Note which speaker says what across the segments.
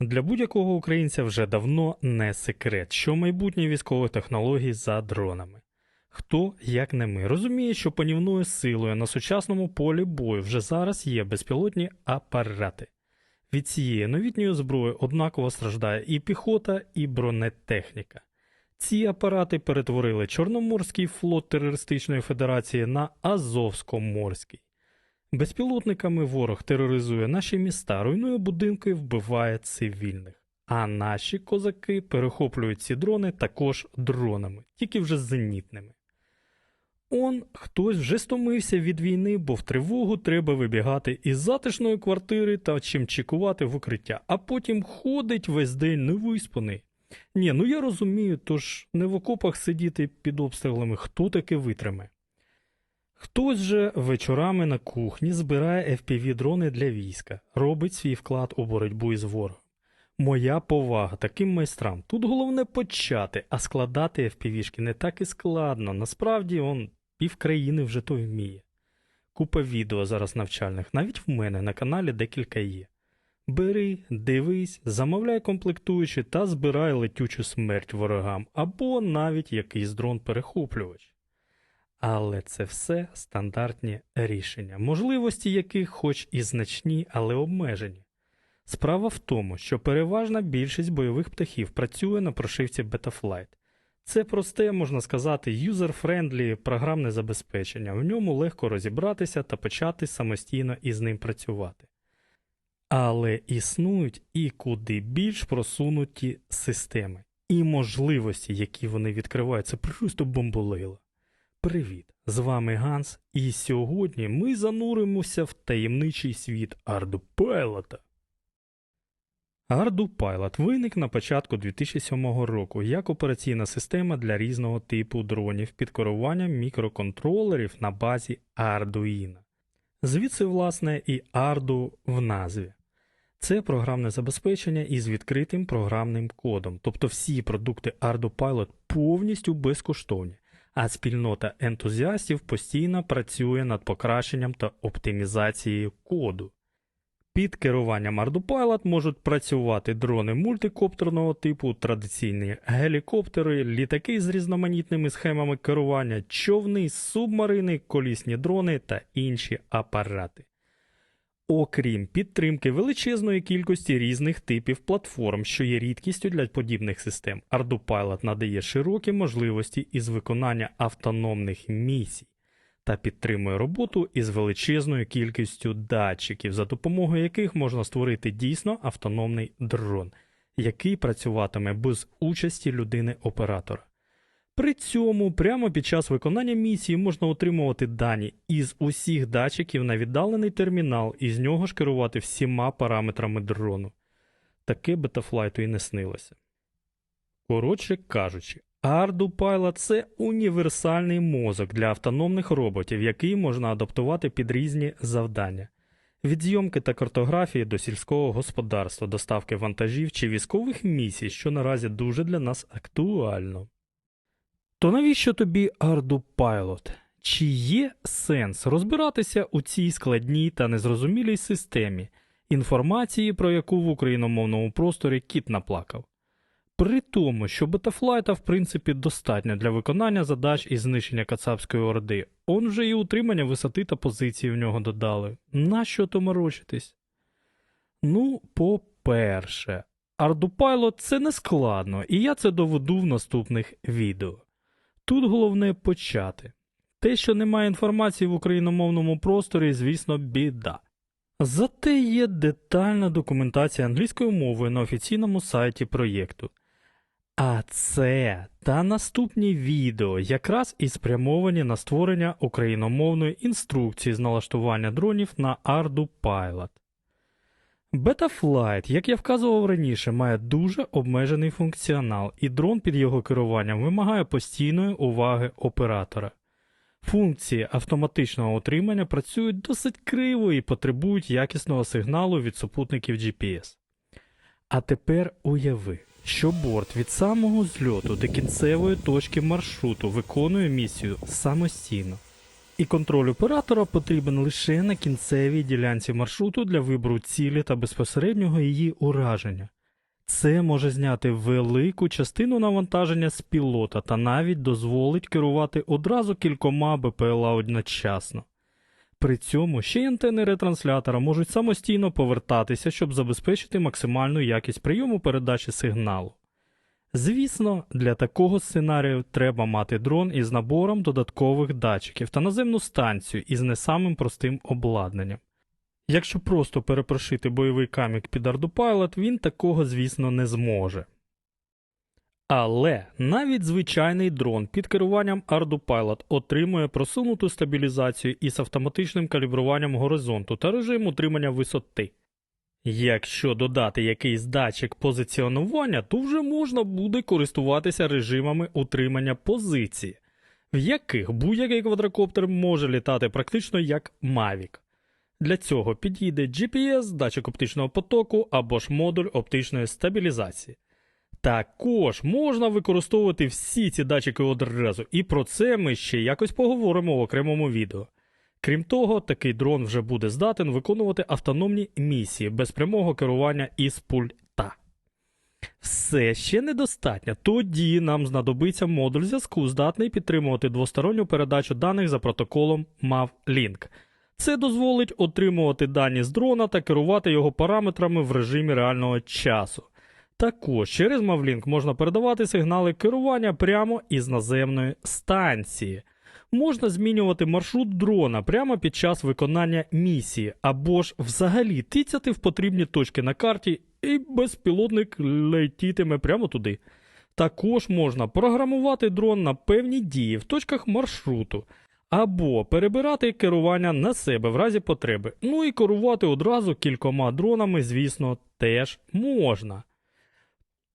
Speaker 1: Для будь-якого українця вже давно не секрет, що майбутнє військових технологій за дронами. Хто, як не ми, розуміє, що панівною силою на сучасному полі бою вже зараз є безпілотні апарати. Від цієї новітньої зброї однаково страждає і піхота, і бронетехніка. Ці апарати перетворили Чорноморський флот терористичної федерації на Азовсько-морський. Безпілотниками ворог тероризує наші міста, руйнує будинки, вбиває цивільних. А наші козаки перехоплюють ці дрони також дронами, тільки вже зенітними. Он хтось вже стомився від війни, бо в тривогу треба вибігати із затишної квартири та чим чекувати в укриття, а потім ходить весь день невиспаний. Ні, ну я розумію, тож не в окопах сидіти під обстрілами, хто таки витриме. Хтось же вечорами на кухні збирає FPV-дрони для війська, робить свій вклад у боротьбу із ворогом. Моя повага таким майстрам. Тут головне почати, а складати FPV-шки не так і складно. Насправді он півкраїни вже то вміє. Купа відео зараз навчальних, навіть в мене на каналі декілька є. Бери, дивись, замовляй комплектуючі та збирай летючу смерть ворогам або навіть якийсь дрон-перехоплювач. Але це все стандартні рішення, можливості яких хоч і значні, але обмежені. Справа в тому, що переважна більшість бойових птахів працює на прошивці Betaflight. Це просте, можна сказати, юзер-френдлі програмне забезпечення. В ньому легко розібратися та почати самостійно із ним працювати. Але існують і куди більш просунуті системи, і можливості, які вони відкривають, це просто бомболейла. Привіт! З вами Ганс, і сьогодні ми зануримося в таємничий світ Ардупайлота. Ardupilot виник на початку 2007 року як операційна система для різного типу дронів під керуванням мікроконтролерів на базі Arduino. Звідси, власне, і Ardu в назві. Це програмне забезпечення із відкритим програмним кодом, тобто всі продукти Ardupilot повністю безкоштовні, а спільнота ентузіастів постійно працює над покращенням та оптимізацією коду. Під керуванням Ardupilot можуть працювати дрони мультикоптерного типу, традиційні гелікоптери, літаки з різноманітними схемами керування, човни, субмарини, колісні дрони та інші апарати. Окрім підтримки величезної кількості різних типів платформ, що є рідкістю для подібних систем, Ardupilot надає широкі можливості із виконання автономних місій та підтримує роботу із величезною кількістю датчиків, за допомогою яких можна створити дійсно автономний дрон, який працюватиме без участі людини-оператора. При цьому прямо під час виконання місії можна отримувати дані із усіх датчиків на віддалений термінал і з нього ж керувати всіма параметрами дрону. Таке бетафлайту і не снилося. Коротше кажучи, Ardupilot – це універсальний мозок для автономних роботів, який можна адаптувати під різні завдання. Від зйомки та картографії до сільського господарства, доставки вантажів чи військових місій, що наразі дуже для нас актуально. То навіщо тобі Ardupilot? Чи є сенс розбиратися у цій складній та незрозумілій системі, інформації, про яку в україномовному просторі кіт наплакав? При тому, що бетафлайта, в принципі, достатньо для виконання задач із знищення Кацапської орди, он вже і утримання висоти та позиції в нього додали. Нащо то морочитись? Ну, по-перше, Ardupilot – це не складно, і я це доведу в наступних відео. Тут головне почати. Те, що немає інформації в україномовному просторі, звісно, біда. Зате є детальна документація англійською мовою на офіційному сайті проєкту. А це та наступні відео якраз і спрямовані на створення україномовної інструкції з налаштування дронів на Ardupilot. Betaflight, як я вказував раніше, має дуже обмежений функціонал, і дрон під його керуванням вимагає постійної уваги оператора. Функції автоматичного утримання працюють досить криво і потребують якісного сигналу від супутників GPS. А тепер уяви, що борт від самого зльоту до кінцевої точки маршруту виконує місію самостійно. І контроль оператора потрібен лише на кінцевій ділянці маршруту для вибору цілі та безпосереднього її ураження. Це може зняти велику частину навантаження з пілота та навіть дозволить керувати одразу кількома БПЛА одночасно. При цьому ще й антени ретранслятора можуть самостійно повертатися, щоб забезпечити максимальну якість прийому передачі сигналу. Звісно, для такого сценарію треба мати дрон із набором додаткових датчиків та наземну станцію із не самим простим обладнанням. Якщо просто перепрошити бойовий камік під Ardupilot, він такого, звісно, не зможе. Але навіть звичайний дрон під керуванням Ardupilot отримує просунуту стабілізацію із автоматичним калібруванням горизонту та режим утримання висоти. Якщо додати якийсь датчик позиціонування, то вже можна буде користуватися режимами утримання позиції, в яких будь-який квадрокоптер може літати практично як Mavic. Для цього підійде GPS, датчик оптичного потоку або ж модуль оптичної стабілізації. Також можна використовувати всі ці датчики одразу, і про це ми ще якось поговоримо в окремому відео. Крім того, такий дрон вже буде здатен виконувати автономні місії без прямого керування із пульта. Все ще недостатньо. Тоді нам знадобиться модуль зв'язку, здатний підтримувати двосторонню передачу даних за протоколом MAV-Link. Це дозволить отримувати дані з дрона та керувати його параметрами в режимі реального часу. Також через MAV-Link можна передавати сигнали керування прямо із наземної станції. Можна змінювати маршрут дрона прямо під час виконання місії, або ж взагалі тицяти в потрібні точки на карті, і безпілотник летітиме прямо туди. Також можна програмувати дрон на певні дії в точках маршруту, або перебирати керування на себе в разі потреби. Ну і керувати одразу кількома дронами, звісно, теж можна.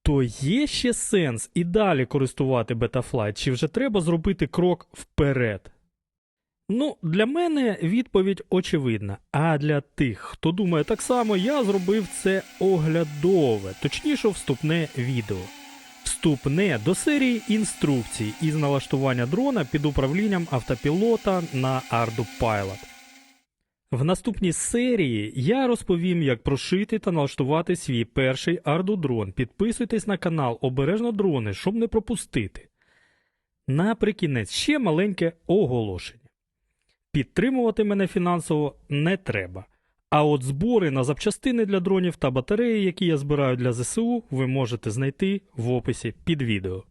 Speaker 1: То є ще сенс і далі користувати Betaflight, чи вже треба зробити крок вперед? Ну, для мене відповідь очевидна. А для тих, хто думає так само, я зробив це оглядове, точніше, вступне відео. Вступне до серії інструкцій із налаштування дрона під управлінням автопілота на Ardupilot. В наступній серії я розповім, як прошити та налаштувати свій перший ардудрон. Підписуйтесь на канал Обережно дрони, щоб не пропустити. Наприкінець ще маленьке оголошення. Підтримувати мене фінансово не треба. А от збори на запчастини для дронів та батареї, які я збираю для ЗСУ, ви можете знайти в описі під відео.